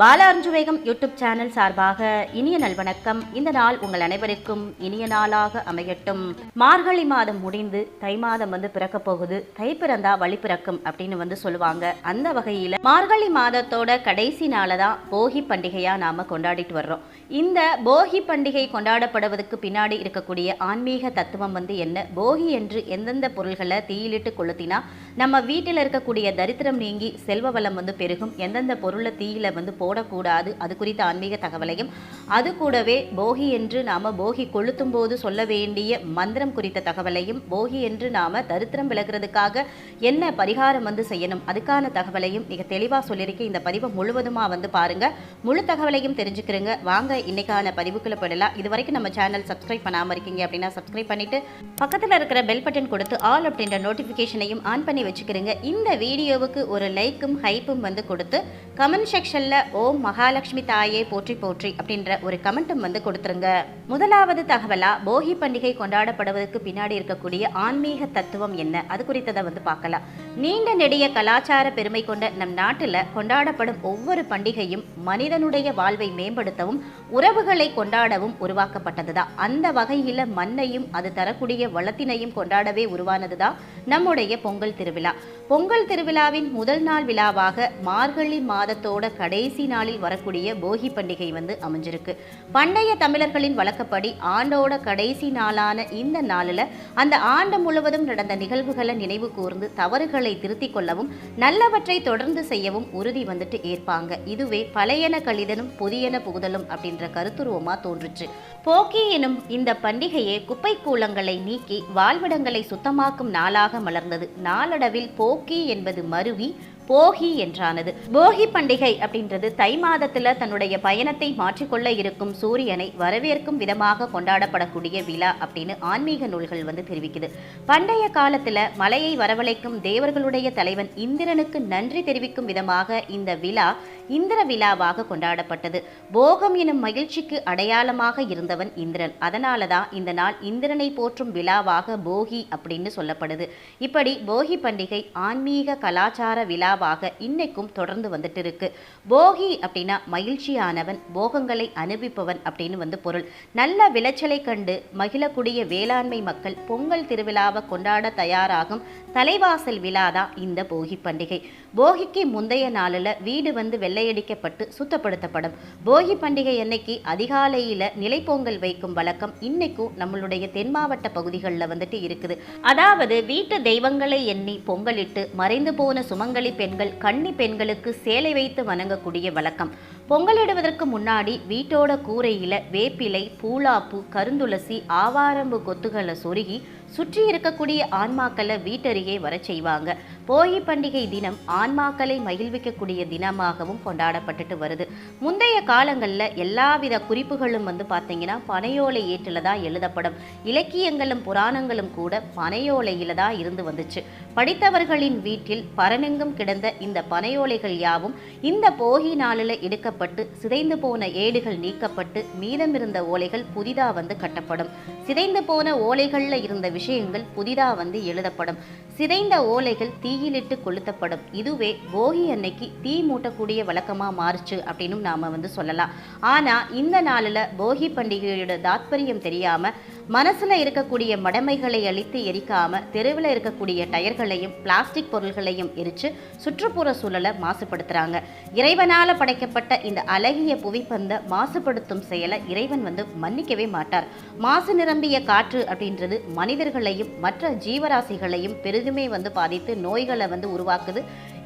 பாலார்ஜுவேகம் YouTube channel சார்பாக இனிய நல்வணக்கம் இந்த நாள் உங்கள் அனைவருக்கும் இனிய நாளாக அமையட்டும். மார்கழி மாதம் முடிந்து தை மாதம் வந்து பிறக்க போகுது. தை பிறந்தா வழி பிறக்கும் அப்படின்னு வந்து சொல்லுவாங்க. அந்த வகையில மார்கழி மாதத்தோட கடைசி நாளை தான் போகி பண்டிகையா நாம கொண்டாடிட்டு வர்றோம். இந்த போகி பண்டிகை கொண்டாடப்படுவதற்கு பின்னாடி இருக்கக்கூடிய ஆன்மீக தத்துவம் வந்து என்ன? போகி என்று எந்தெந்த பொருள்களை தீயிலிட்டு கொளுத்தினா நம்ம வீட்டில் இருக்கக்கூடிய தரித்திரம் நீங்கி செல்வ வளம் வந்து பெருகும். எந்தெந்த பொருளை தீயில வந்து போடக்கூடாது. அது குறித்த ஆன்மீக தகவலையும். அது கூடவே போகி என்று நாம போகி கொளுத்தும் போது சொல்ல வேண்டிய மந்திரம் குறித்த தகவலையும் போகி என்று நாம தரித்திரம் விலகிறதுக்காக என்ன பரிகாரம் வந்து செய்யணும் அதுக்கான தகவலையும் மிக தெளிவாக சொல்லியிருக்கேன் இந்த பதிவை முழுவதுமாக வந்து பாருங்கள் முழு தகவலையும் தெரிஞ்சுக்கிறங்க வாங்க இன்னைக்கான பதிவுக்குள்ள போயிடலாம். இது வரைக்கும் நம்ம சேனல் சப்ஸ்கிரைப் பண்ணாமல் இருக்கீங்க அப்படின்னா சப்ஸ்கிரைப் பண்ணிட்டு பக்கத்தில் இருக்கிற பெல் பட்டன் கொடுத்து ஆல் அப்படின்ற நோட்டிஃபிகேஷனையும் ஆன் பண்ணி வச்சுக்கிறீங்க இந்த வீடியோவுக்கு ஒரு லைக்கும் ஹைப்பும் வந்து கொடுத்து கமெண்ட் செக்ஷனில் ஓம் மகாலட்சுமி தாயே போற்றி போற்றி அப்படின்ற ஒரு கமெண்ட்டும் வந்து கொடுத்துருங்க. முதலாவது தகவலா போகி பண்டிகை கொண்டாடப்படுவதற்கு பின்னாடி இருக்கக்கூடிய ஆன்மீக தத்துவம் என்ன? அது குறித்ததை வந்து பார்க்கலாம். நீண்ட நெடிய கலாச்சார பெருமை கொண்ட நம் நாட்டில் கொண்டாடப்படும் ஒவ்வொரு பண்டிகையும் மனிதனுடைய வாழ்வை மேம்படுத்தவும் உறவுகளை கொண்டாடவும் உருவாக்கப்பட்டதுதான். அந்த வகையில் மண்ணையும் அது தரக்கூடிய வளத்தினையும் கொண்டாடவே உருவானதுதான் நம்முடைய பொங்கல் திருவிழா. பொங்கல் திருவிழாவின் முதல் நாள் விழாவாக மார்கழி மாதத்தோட கடைசி நாளில் வரக்கூடிய போகி பண்டிகை வந்து அமைஞ்சிருக்கு. பண்டைய தமிழர்களின் வழக்கப்படி ஆண்டோட கடைசி நாளான இந்த நாளில் அந்த ஆண்டு முழுவதும் நடந்த நிகழ்வுகளை நினைவு கூர்ந்து தவறுகளை திருத்திக் கொள்ளவும் நல்லவற்றை தொடர்ந்து செய்யவும் உறுதி வந்துட்டு ஏற்பாங்க. இதுவே பழையன கழிதலும் புதியன புகுதலும் அப்படின்னு என்ற கருத்துருவமா தோன்றுச்சு. போக்கி எனும் இந்த பண்டிகையே குப்பை கூலங்களை நீக்கி வாழ்விடங்களை சுத்தமாக்கும் நாளாக மலர்ந்தது. நாளடைவில் போக்கி என்பது மருவி போகி என்றானது. போகி பண்டிகை அப்படின்றது தை மாதத்தில் தன்னுடைய பயணத்தை மாற்றிக்கொள்ள இருக்கும் சூரியனை வரவேற்கும் விதமாக கொண்டாடப்படக்கூடிய விழா அப்படின்னு ஆன்மீக நூல்கள் வந்து தெரிவிக்குது. பண்டைய காலத்தில் மலையை வரவழைக்கும் தேவர்களுடைய தலைவன் இந்திரனுக்கு நன்றி தெரிவிக்கும் விதமாக இந்த விழா இந்திர விழாவாக கொண்டாடப்பட்டது. போகம் எனும் மகிழ்ச்சிக்கு அடையாளமாக இருந்தவன் இந்திரன். அதனால தான் இந்த நாள் இந்திரனை போற்றும் விழாவாக போகி அப்படின்னு சொல்லப்படுது. இப்படி போகி பண்டிகை ஆன்மீக கலாச்சார விழா விழாவாக இன்னைக்கும் தொடர்ந்து வந்துட்டு இருக்கு போகி அப்படின்னா மகிழ்ச்சியானவன் போகங்களை அனுபவிப்பவன் அப்படின்னு வந்து பொருள். நல்ல விளைச்சலை கண்டு மகிழக்கூடிய வேளாண்மை மக்கள் பொங்கல் திருவிழாவை கொண்டாட தயாராகும் தலைவாசல் விழா தான் இந்த போகி பண்டிகை. போகிக்கு முந்தைய நாளில் வீடு வந்து வெள்ளையடிக்கப்பட்டு சுத்தப்படுத்தப்படும். போகி பண்டிகை அன்னைக்கு அதிகாலையில் நிலைப்பொங்கல் வைக்கும் வழக்கம் இன்னைக்கும் நம்மளுடைய தென் மாவட்ட பகுதிகளில் வந்துட்டு இருக்குது. அதாவது வீட்டு தெய்வங்களை எண்ணி பொங்கலிட்டு மறைந்து போன சுமங்கலி பெண்கள் கன்னி பெண்களுக்கு சேலை வைத்து வணங்கக்கூடிய வழக்கம். பொங்கலிடுவதற்கு முன்னாடி வீட்டோட கூரையில வேப்பிலை பூலாப்பு கருந்துளசி ஆவாரம்பு கொத்துகளை சொருகி சுற்றி இருக்கக்கூடிய ஆன்மாக்களை வீட்டருகே வர செய்வாங்க. போகி பண்டிகை தினம் ஆன்மாக்களை மகிழ்விக்கக்கூடிய தினமாகவும் கொண்டாடப்பட்டுட்டு வருது. முந்தைய காலங்களில் எல்லாவித குறிப்புகளும் வந்து பார்த்தீங்கன்னா பனையோலை ஏற்றில் தான் எழுதப்படும். இலக்கியங்களும் புராணங்களும் கூட பனையோலையில் தான் இருந்து வந்துச்சு. படித்தவர்களின் வீட்டில் பரனெங்கும் கிடந்த இந்த பனையோலைகள் யாவும் இந்த போகி நாளில் எடுக்கப்பட்டு சிதைந்து போன ஏடுகள் நீக்கப்பட்டு மீதமிருந்த ஓலைகள் புதிதாக வந்து கட்டப்படும். சிதைந்து போன ஓலைகளில் இருந்த விஷயங்கள் புதிதாக வந்து எழுதப்படும். சிதைந்த ஓலைகள் தீயிலிட்டு கொளுத்தப்படும். இதுவே போகி அன்னைக்கு தீ மூட்டக்கூடிய வழக்கமாக மாறுச்சு அப்படின்னு நாம் வந்து சொல்லலாம். ஆனால் இந்த நாளில் போகி பண்டிகையோட தாத்பரியம் தெரியாமல் மனசில் இருக்கக்கூடிய மடமைகளை அழித்து எரிக்காமல் தெருவில் இருக்கக்கூடிய டயர்களையும் பிளாஸ்டிக் பொருள்களையும் எரித்து சுற்றுப்புற சூழலை மாசுபடுத்துகிறாங்க இறைவனால் படைக்கப்பட்ட இந்த அழகிய புவிப்பந்த மாசுபடுத்தும் செயலை இறைவன் வந்து மன்னிக்கவே மாட்டார். மாசு நிரம்பிய காற்று அப்படின்றது மனிதர்களையும் மற்ற ஜீவராசிகளையும் பெரிதுமே வந்து பாதித்து நோய்களை வந்து உருவாக்குது.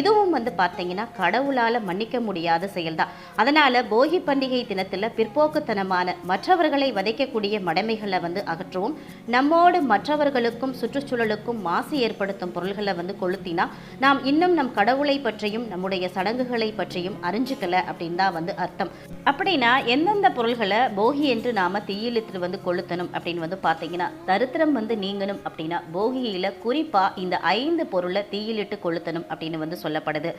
இதுவும் வந்து பார்த்தீங்கன்னா கடவுளால் மன்னிக்க முடியாத செயல்தான். அதனால் போகி பண்டிகை தினத்தில் பிற்போக்குத்தனமான மற்றவர்களை வதைக்கக்கூடிய மடமைகளை வந்து அகற்றுவோம் நம்மோடு மற்றவர்களுக்கும் சுற்றுச்சூழலுக்கும் மாசு ஏற்படுத்தும் பொருள்களை வந்து கொளுத்தினா நாம் இன்னும் நம் கடவுளை பற்றியும் நம்முடைய சடங்குகளை பற்றியும் அறிஞ்சுக்கல அப்படின்னு தான் வந்து அர்த்தம். அப்படின்னா எந்தெந்த பொருள்களை போகி என்று நாம் தீயிலிட்டு வந்து கொளுத்தணும் அப்படின்னு வந்து பார்த்தீங்கன்னா தரித்திரம் வந்து நீங்கணும் அப்படின்னா போகியில் குறிப்பாக இந்த ஐந்து பொருளை தீயிலிட்டு கொளுத்தணும் அப்படின்னு வந்து சொல்லப்படுது.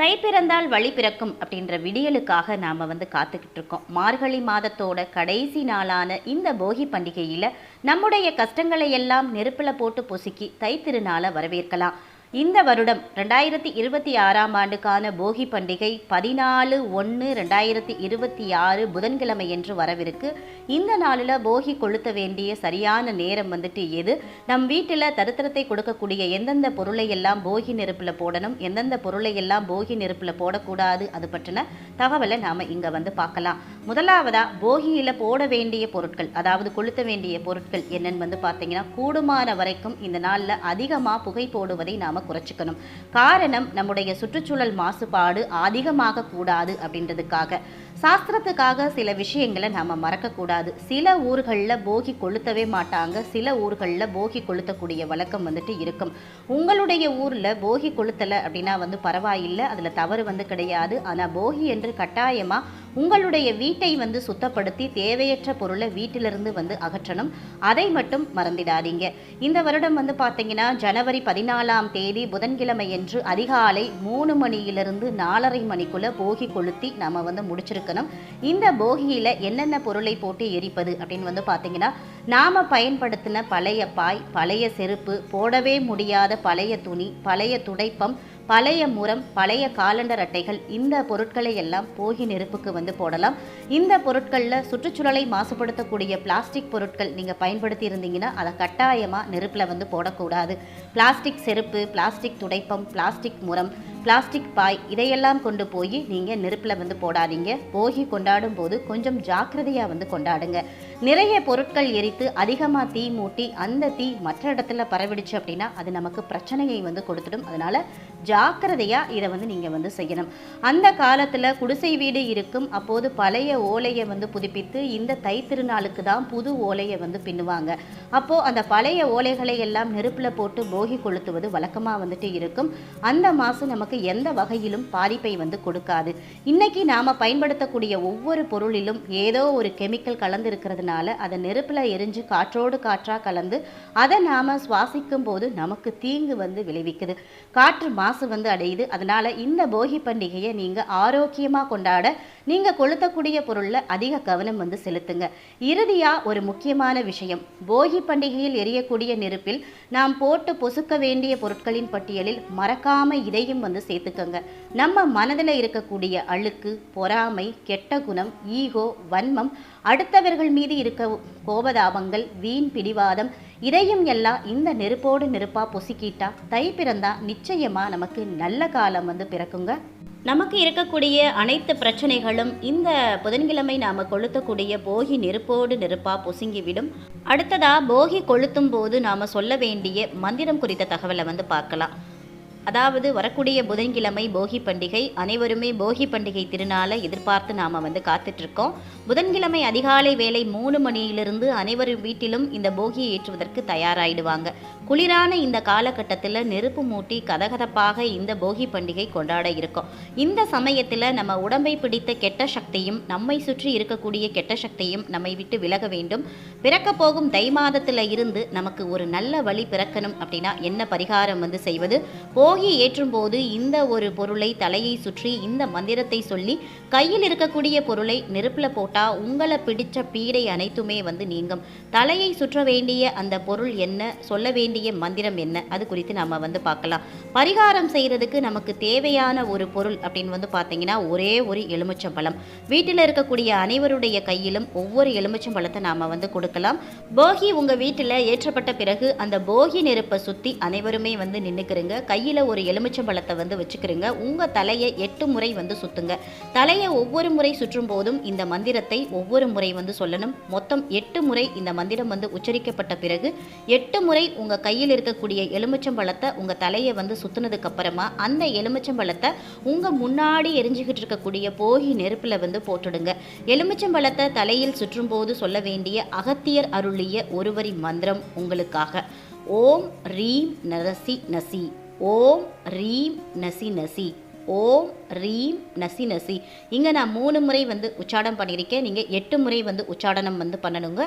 தை பிறந்தால் வழி பிறக்கும் அப்படின்ற விடியலுக்காக நாம் வந்து காத்துக்கிட்டு இருக்கோம். மார்கழி மாதத்தோட கடைசி நாளான இந்த போகி பண்டிகையில் நம்முடைய கஷ்டங்களை எல்லாம் நெருப்பில் போட்டு பொசுக்கி தை திருநாளை வரவேற்கலாம். இந்த வருடம் ரெண்டாயிரத்தி இருபத்தி ஆறாம் ஆண்டுக்கான போகி பண்டிகை பதினாலு ஒன்று ரெண்டாயிரத்தி இருபத்தி ஆறு புதன்கிழமை என்று வரவிருக்கு. இந்த நாளில் போகி கொளுத்த வேண்டிய சரியான நேரம் வந்துட்டு எது? நம் வீட்டில் தரித்திரத்தை கொடுக்கக்கூடிய எந்தெந்த பொருளை எல்லாம் போகி நெருப்பில் போடணும்? எந்தெந்த பொருளை எல்லாம் போகி நெருப்பில் போடக்கூடாது? அது பற்றின தகவலை நாம் இங்கே வந்து பார்க்கலாம். முதலாவதாக போகியில் போட வேண்டிய பொருட்கள் அதாவது கொளுத்த வேண்டிய பொருட்கள் என்னென்னு வந்து பார்த்தீங்கன்னா கூடுமான வரைக்கும் இந்த நாளில் அதிகமாக புகை போடுவதை நாம் குறைச்சிக்கணும். காரணம் நம்முடைய சுற்றுச்சூழல் மாசுபாடு அதிகமாக கூடாது அப்படின்றதுக்காக. சாஸ்திரத்துக்காக சில விஷயங்களை நாம் மறக்கக்கூடாது. சில ஊர்களில் போகி கொளுத்தவே மாட்டாங்க. சில ஊர்களில் போகி கொளுத்தக்கூடிய வழக்கம் வந்துட்டு இருக்கும். உங்களுடைய ஊரில் போகி கொளுத்தலை அப்படின்னா வந்து பரவாயில்லை. அதில் தவறு வந்து கிடையாது. ஆனால் போகி என்று கட்டாயமாக உங்களுடைய வீட்டை வந்து சுத்தப்படுத்தி தேவையற்ற பொருளை வீட்டிலிருந்து வந்து அகற்றணும். அதை மட்டும் மறந்திடாதீங்க. இந்த வருடம் வந்து பார்த்தீங்கன்னா ஜனவரி பதினாலாம் தேதி புதன்கிழமை என்று அதிகாலை மூணு மணியிலிருந்து நாலரை மணிக்குள்ளே போகி கொளுத்தி நம்ம வந்து முடிச்சிருக்கணும். இந்த போகியில் என்னென்ன பொருளை போட்டு எரிப்பது அப்படின்னு வந்து பார்த்தீங்கன்னா நாம் பயன்படுத்தின பழைய பாய் பழைய செருப்பு போடவே முடியாத பழைய துணி பழைய துடைப்பம் பழைய முறம் பழைய காலண்டர் அட்டைகள் இந்த பொருட்களை எல்லாம் போகி நெருப்புக்கு வந்து போடலாம். இந்த பொருட்களில் சுற்றுச்சூழலை மாசுபடுத்தக்கூடிய பிளாஸ்டிக் பொருட்கள் நீங்கள் பயன்படுத்தி இருந்தீங்கன்னா அதை கட்டாயமாக நெருப்பில் வந்து போடக்கூடாது. பிளாஸ்டிக் செருப்பு பிளாஸ்டிக் துடைப்பம் பிளாஸ்டிக் முறம் பிளாஸ்டிக் பாய் இதையெல்லாம் கொண்டு போய் நீங்கள் நெருப்பில் வந்து போடாதீங்க. போகி கொண்டாடும் போது கொஞ்சம் ஜாக்கிரதையாக வந்து கொண்டாடுங்க. நிறைய பொருட்கள் எரித்து அதிகமாக தீ மூட்டி அந்த தீ மற்ற இடத்துல பரவிடுச்சு அப்படின்னா அது நமக்கு பிரச்சனையை வந்து கொடுத்துடும். அதனால் ஜாக்கிரதையாக இதை வந்து நீங்கள் வந்து செய்யணும். அந்த காலத்தில் குடிசை வீடு இருக்கும். அப்போது பழைய ஓலையை வந்து புதுப்பித்து இந்த தை திருநாளுக்கு தான் புது ஓலையை வந்து பின்னுவாங்க. அப்போது அந்த பழைய ஓலைகளை எல்லாம் நெருப்பில் போட்டு போகி கொளுத்துவது வழக்கமாக வந்துட்டு இருக்கும். அந்த மாதம் நமக்கு எந்த வகையிலும் பாதிப்பை வந்து கொடுக்காது. இன்னைக்கு நாம் பயன்படுத்தக்கூடிய ஒவ்வொரு பொருளிலும் ஏதோ ஒரு கெமிக்கல் கலந்து இருக்கிறதுனால அதை நெருப்பில் எரிஞ்சு காற்றோடு காற்றாக கலந்து அதை நாம் சுவாசிக்கும் போது நமக்கு தீங்கு வந்து விளைவிக்குது. காற்று மாசு வந்து அடையுது. அதனால் இந்த போகி பண்டிகையை நீங்கள் ஆரோக்கியமாக கொண்டாட நீங்கள் கொளுத்தக்கூடிய பொருளில் அதிக கவனம் வந்து செலுத்துங்க. இறுதியாக ஒரு முக்கியமான விஷயம். போகி பண்டிகையில் எரியக்கூடிய நெருப்பில் நாம் போட்டு பொசுக்க வேண்டிய பொருட்களின் பட்டியலில் மறக்காமல் இதையும் வந்து சேர்த்துக்கோங்க. நம்ம மனதில் இருக்கக்கூடிய அழுக்கு பொறாமை கெட்ட குணம் ஈகோ வன்மம் அடுத்தவர்கள் மீது இருக்க கோபதாபங்கள் வீண் பிடிவாதம் இதையும் எல்லாம் இந்த நெருப்போடு நெருப்பாக பொசுக்கிட்டா தை பிறந்தா நிச்சயமாக நமக்கு நல்ல காலம் வந்து பிறக்குங்க. நமக்கு இருக்கக்கூடிய அனைத்து பிரச்சனைகளும் இந்த புதன்கிழமை நாம் கொளுத்தக்கூடிய போகி நெருப்போடு நெருப்பாக பொசுங்கிவிடும். அடுத்ததா போகி கொளுத்தும் போது நாம் சொல்ல வேண்டிய மந்திரம் குறித்த தகவலை வந்து பார்க்கலாம். அதாவது வரக்கூடிய புதன்கிழமை போகி பண்டிகை அனைவருமே போகி பண்டிகை திருநாளை எதிர்பார்த்து நாம் வந்து காத்துட்ருக்கோம். புதன்கிழமை அதிகாலை வேலை மூணு மணியிலிருந்து அனைவரும் வீட்டிலும் இந்த போகியை ஏற்றுவதற்கு தயாராகிடுவாங்க குளிரான இந்த காலகட்டத்தில் நெருப்பு மூட்டி கதகதப்பாக இந்த போகி பண்டிகை கொண்டாட இருக்கும். இந்த சமயத்தில் நம்ம உடம்பை பிடித்த கெட்ட சக்தியும் நம்மை சுற்றி இருக்கக்கூடிய கெட்ட சக்தியும் நம்மை விட்டு விலக வேண்டும். பிறக்க போகும் தை மாதத்தில் இருந்து நமக்கு ஒரு நல்ல வழி பிறக்கணும் அப்படின்னா என்ன பரிகாரம் வந்து செய்வது? போகி ஏற்றும் போது இந்த ஒரு பொருளை தலையை சுற்றி இந்த மந்திரத்தை சொல்லி கையில் இருக்கக்கூடிய பொருளை நெருப்பில் போட்டால் உங்களை பிடிச்ச பீடை அனைத்துமே வந்து நீங்கும். தலையை சுற்ற வேண்டிய அந்த பொருள் என்ன? சொல்ல வேண்டிய மந்திரம் என்ன? அது குறித்து நம்ம வந்து பார்க்கலாம். பரிகாரம் செய்கிறதுக்கு நமக்கு தேவையான ஒரு பொருள் அப்படின்னு வந்து பார்த்தீங்கன்னா ஒரே ஒரு எலுமிச்சம்பழம். வீட்டில் இருக்கக்கூடிய அனைவருடைய கையிலும் ஒவ்வொரு எலுமிச்சம்பழத்தை நாம் வந்து கொடுக்கலாம். போகி உங்கள் வீட்டில் ஏற்றப்பட்ட பிறகு அந்த போகி நெருப்பை சுற்றி அனைவருமே வந்து நின்றுக்கிறங்க கையில் ஒரு எலுமிச்சம்பழத்தை வந்து வச்சுக்கிறங்க உங்கள் தலையை எட்டு முறை வந்து சுற்றுங்க தலையை ஒவ்வொரு முறை சுற்றும் போதும் இந்த மந்திரத்தை ஒவ்வொரு முறை வந்து சொல்லணும். மொத்தம் எட்டு முறை இந்த மந்திரம் வந்து உச்சரிக்கப்பட்ட பிறகு எட்டு முறை உங்கள் கையில் இருக்கக்கூடிய எலுமிச்சம்பழத்தை உங்கள் தலையை வந்து சுற்றுனதுக்கு அப்புறமா அந்த எலுமிச்சம்பழத்தை உங்கள் முன்னாடி எரிஞ்சுக்கிட்டு இருக்கக்கூடிய போகி நெருப்பில் வந்து போட்டுடுங்க. எலுமிச்சம்பழத்தை தலையில் சுற்றும்போது சொல்ல வேண்டிய அகத்தியர் அருளிய ஒருவரி மந்திரம் உங்களுக்காக. ஓம் ரீம் நரசி நசி. ஓம் ரீம் நசி நசி. ஓம் ரீம் நசி நசி. இங்கே நான் மூணு முறை வந்து உச்சாடம் பண்ணியிருக்கேன். நீங்கள் எட்டு முறை வந்து உச்சாடனம் வந்து பண்ணணுங்க.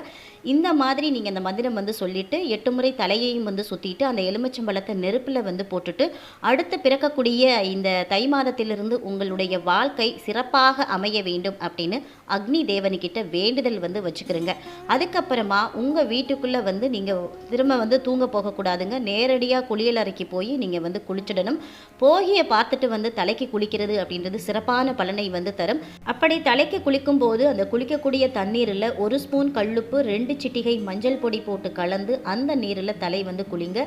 இந்த மாதிரி நீங்கள் இந்த மந்திரம் வந்து சொல்லிவிட்டு எட்டு முறை தலையையும் வந்து சுற்றிட்டு அந்த எலுமிச்சம்பழத்தை நெருப்பில் வந்து போட்டுட்டு அடுத்து பிறக்கக்கூடிய இந்த தை மாதத்திலிருந்து உங்களுடைய வாழ்க்கை சிறப்பாக அமைய வேண்டும் அப்படின்னு அக்னி தேவனுக்கிட்ட வேண்டுதல் வந்து வச்சுக்கிறோங்க. அதுக்கப்புறமா உங்கள் வீட்டுக்குள்ளே வந்து நீங்கள் திரும்ப வந்து தூங்க போகக்கூடாதுங்க. நேரடியாக குளியலறைக்கு போய் நீங்கள் வந்து குளிச்சிடணும். போகியை பார்த்துட்டு வந்து தலைக்கு குளிக்கிறது அப்படின்றது சிறப்பான பலனை வந்து தரும். அப்படி தலைக்கு குளிக்கும் போது அந்த குளிக்கக்கூடிய தண்ணீரில் ஒரு ஸ்பூன் கல்லுப்பு ரெண்டு சிட்டிகை மஞ்சள் பொடி போட்டு கலந்து அந்த நீரில் தலை வந்து குளிங்க.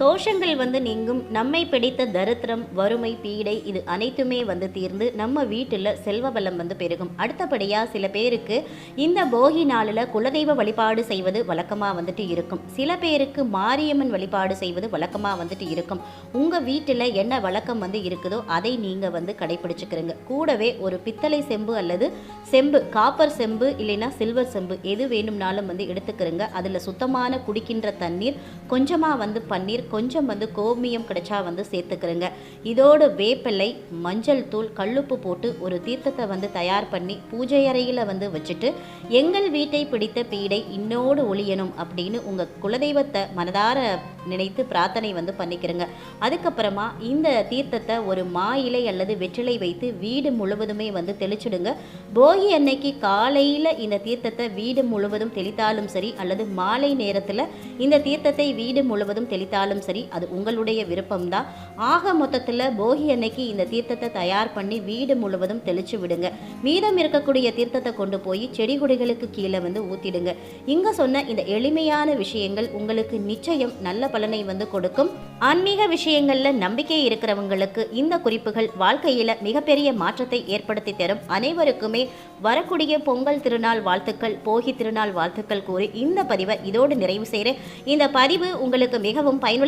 தோஷங்கள் வந்து நீங்கும். நம்மை பிடித்த தரித்திரம் வறுமை பீடை இது அனைத்துமே வந்து தீர்ந்து நம்ம வீட்டில் செல்வ பலம் வந்து பெருகும். அடுத்தபடியாக சில பேருக்கு இந்த போகி நாளில் குலதெய்வ வழிபாடு செய்வது வழக்கமாக வந்துட்டு இருக்கும். சில பேருக்கு மாரியம்மன் வழிபாடு செய்வது வழக்கமாக வந்துட்டு இருக்கும். உங்கள் வீட்டில் என்ன வழக்கம் வந்து இருக்குதோ அதை நீங்கள் வந்து கடைபிடிச்சுக்கிறீங்க. கூடவே ஒரு பித்தளை செம்பு அல்லது செம்பு காப்பர் செம்பு இல்லைன்னா சில்வர் செம்பு எது வேணும்னாலும் வந்து எடுத்துக்கிறங்க. அதில் சுத்தமான குடிக்கின்ற தண்ணீர் கொஞ்சமாக வந்து பன்னீர் கொஞ்சம் வந்து கோமியம் கிடைச்சா வந்து சேர்த்துக்கிறேங்க. இதோடு வேப்பிலை மஞ்சள் தூள் கல்லுப்பு போட்டு ஒரு தீர்த்தத்தை வந்து தயார் பண்ணி பூஜை அறையில் வந்து வச்சுட்டு எங்கள் வீட்டை பிடித்த பீடை இன்னோடு ஒளியணும் அப்படின்னு உங்கள் குலதெய்வத்தை மனதார நினைத்து பிரார்த்தனை வந்து பண்ணிக்கிறேங்க. அதுக்கப்புறமா இந்த தீர்த்தத்தை ஒரு மா இலை அல்லது வெற்றிலை வைத்து வீடு முழுவதுமே வந்து தெளிச்சிடுங்க. போகி அன்னைக்கு காலையில் இந்த தீர்த்தத்தை வீடு முழுவதும் தெளித்தாலும் சரி அல்லது மாலை நேரத்தில் இந்த தீர்த்தத்தை வீடு முழுவதும் தெளித்தாலும் சரி அது உங்களுடைய விருப்பம்தான். ஆக மொத்தத்தில் போகி அன்னைக்கு இந்த தீர்த்தத்தை தயார் பண்ணி வீடு முழுவதும் தெளிச்சு விடுங்க. மீதம் இருக்கக்கூடிய தீர்த்தத்தை கொண்டு போய் செடி கொடிகளுக்கு கீழே வந்து ஊற்றிடுங்க இங்க சொன்ன இந்த எளிமையான விஷயங்கள் உங்களுக்கு நிச்சயம் நல்ல பலனை வந்து கொடுக்கும். ஆன்மீக விஷயங்கள்ல நம்பிக்கை இருக்கிறவங்களுக்கு இந்த குறிப்புகள் வாழ்க்கையில மிகப்பெரிய மாற்றத்தை ஏற்படுத்தி தரும். அனைவருக்குமே வரக்கூடிய பொங்கல் திருநாள் வாழ்த்துக்கள் போகி திருநாள் வாழ்த்துக்கள் கூறி இந்த பதிவை இதோடு நிறைவு செய்கிறேன் இந்த பதிவு உங்களுக்கு மிகவும் பயனுள்ள